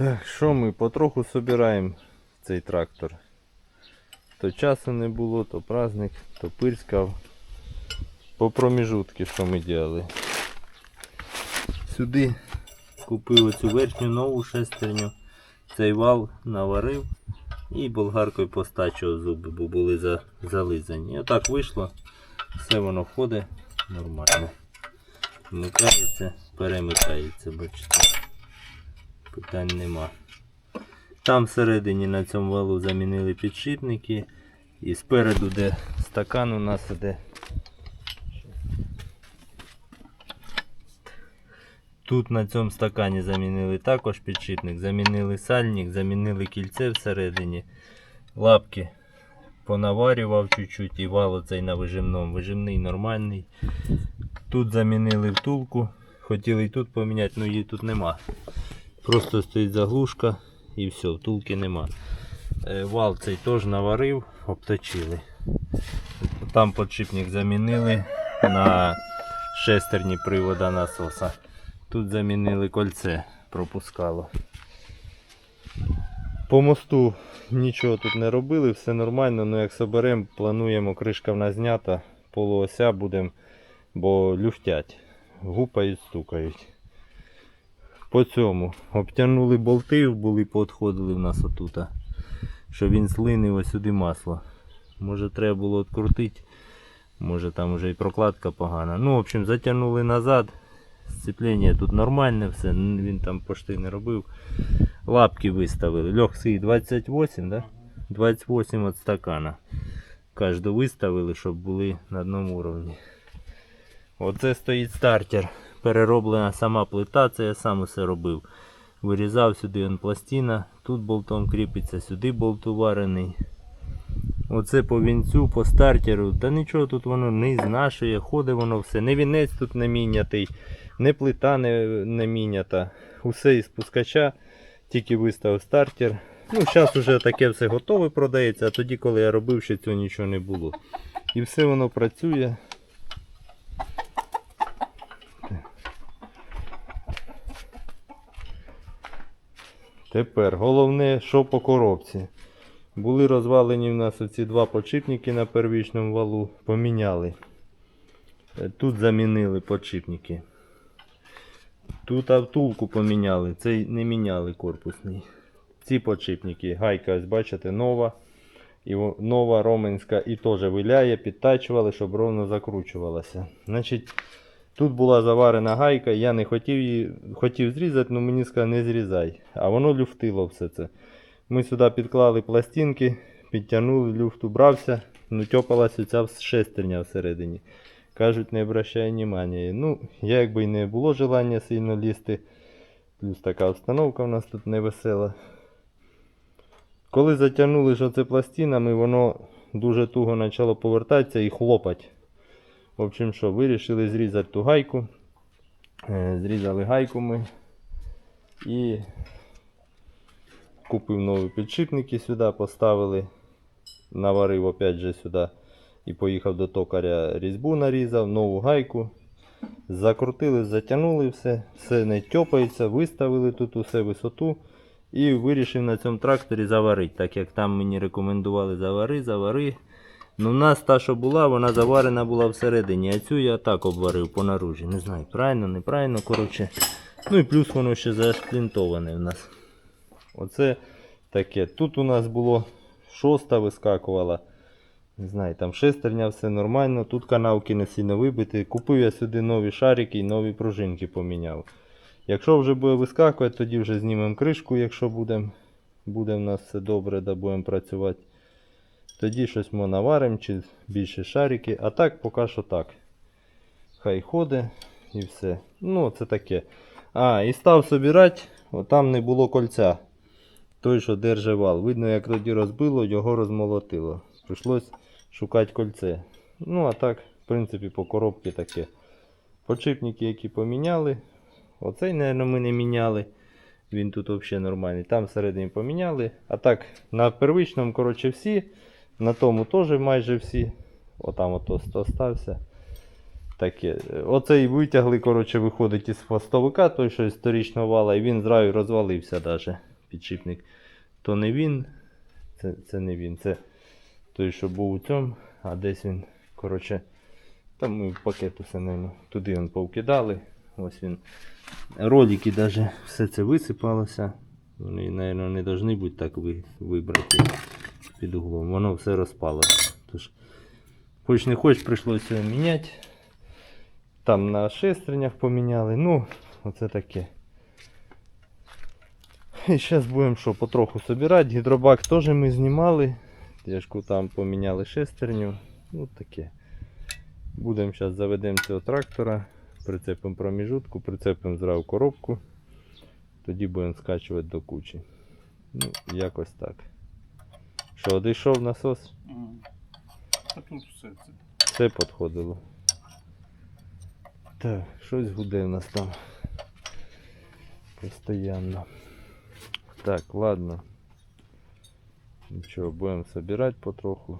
Так, що ми потроху собираємо цей трактор. То часу не було, то праздник, то пирскав. По проміжутки, що ми робили. Сюди купив оцю верхню нову шестерню. Цей вал наварив і болгаркою постачував зуби, бо були за, зализані. І отак вийшло. Все воно входить нормально. Вмикається, перемикається, бачите. Питань нема. Там всередині на цьому валу замінили підшипники. І спереду, де стакан у нас іде. Тут на цьому стакані замінили також підшипник, замінили сальник, замінили кільце всередині, лапки понаварював чуть-чуть і вал оцей на вижимному. Вижимний нормальний. Тут замінили втулку. Хотіли і тут поміняти, але її тут нема. Просто стоїть заглушка і все, втулки нема. Е, Вал цей теж наварив, обточили. Там подшипник замінили на шестерні привода насоса. Тут замінили кольце, пропускало. По мосту нічого тут не робили, все нормально, але як соберемо, плануємо, кришка в нас знята, полуося будемо, бо люфтять, гупають, стукають. По цьому обтягнули болти, були поотходили в нас отут, що він слинив ось сюди масло. Може треба було відкрутити, може там вже і прокладка погана. Ну, в общем, затягнули назад. Сцеплення тут нормальне, все, він там пошти не робив. Лапки виставили. Легкий 28, да? 28 від стакана. Кожну виставили, щоб були на одному рівні. Оце стоїть стартер. Перероблена сама плита, це я сам усе робив. Вирізав сюди он пластина, тут болтом кріпиться, сюди болт уварений. Оце по вінцю, по стартеру. Та нічого тут воно не знашує, ходить воно все. Не вінець тут не мінятий, не плита не, не мінята. Усе із пускача, тільки виставив стартер. Ну, зараз вже таке все готове продається, а тоді, коли я робив, ще цього нічого не було. І все воно працює. Тепер головне, що по коробці. Були розвалені в нас оці два подшипники на первічному валу, поміняли. Е, Тут замінили подшипники. Тут автулку поміняли, цей не міняли корпусний. Ці подшипники, гайка, ось бачите, нова. І нова роменська і теж виляє, підтачували, щоб ровно закручувалася. Значить, тут була заварена гайка, я не хотів її хотів зрізати, але мені сказали, не зрізай. А воно люфтило все це. Ми сюди підклали пластинки, підтягнули, люфт убрався, ну тьопалася ця шестерня всередині. Кажуть, не обращай внимання. Ну, я якби й не було желання сильно лізти. Плюс така обстановка у нас тут невесела. Коли затягнули ж оце пластинами, воно дуже туго почало повертатися і хлопати. В общем, що, вирішили зрізати ту гайку. Е, Зрізали гайку ми. І купив нові підшипники сюди, поставили. Наварив опять же сюди. І поїхав до токаря різьбу нарізав, нову гайку. Закрутили, затягнули все, все не тьопається, виставили тут усе висоту. І вирішив на цьому тракторі заварити. Так як там мені рекомендували завари, завари. Ну, у нас та, що була, вона заварена була всередині. А цю я так обварив по наружі. Не знаю, правильно, неправильно, коротше. Ну і плюс воно ще зашплінтоване в нас. Оце таке. Тут у нас було шоста вискакувала. Не знаю, там шестерня, все нормально. Тут канавки не сильно вибиті. Купив я сюди нові шарики і нові пружинки поміняв. Якщо вже буде вискакувати, тоді вже знімемо кришку, якщо буде, буде в нас все добре, да будемо працювати. Тоді щось ми наваримо чи більше шарики. А так поки що так. Хай ходить і все. Ну, це таке. А, і став собирати, там не було кольця. Той, що держить вал. Видно, як тоді розбило, його розмолотило. Прийшлось шукати кольце. Ну, а так, в принципі, по коробці таке. Подшипники, які поміняли. Оцей, мабуть, ми не міняли. Він тут взагалі нормальний. Там всередині поміняли. А так, на первичному, коротше, всі. На тому теж майже всі. Отам ото остався. Таке. Оцей витягли, коротше, виходить із хвостовика, той, що із сторічного вала, і він зразу розвалився даже. підшипник, то не він. Це, це не він. Це той, що був у цьому, а десь він, коротше, там ми в пакет усе, наверно, туди він повкидали. Ось він. Ролики навіть все це висипалося. Вони, мабуть, не повинні бути так ви- вибраті під углом. Воно все розпалося. Тож, хоч не хоч, прийшлося міняти. Там на шестернях поміняли. Ну, оце таке. І зараз будемо що, потроху собирати. Гідробак теж ми знімали. Тяжку там поміняли шестерню. Ну таке. Будемо зараз заведемо цього трактора, прицепимо проміжутку, прицепимо зразу коробку. Тоді будемо скачувати до кучі. Ну, якось так. Що, одійшов насос? А тут все це. Все підходило. Так, щось гуде в нас там. Постоянно. Так, ладно. Нічого, будемо збирати потроху.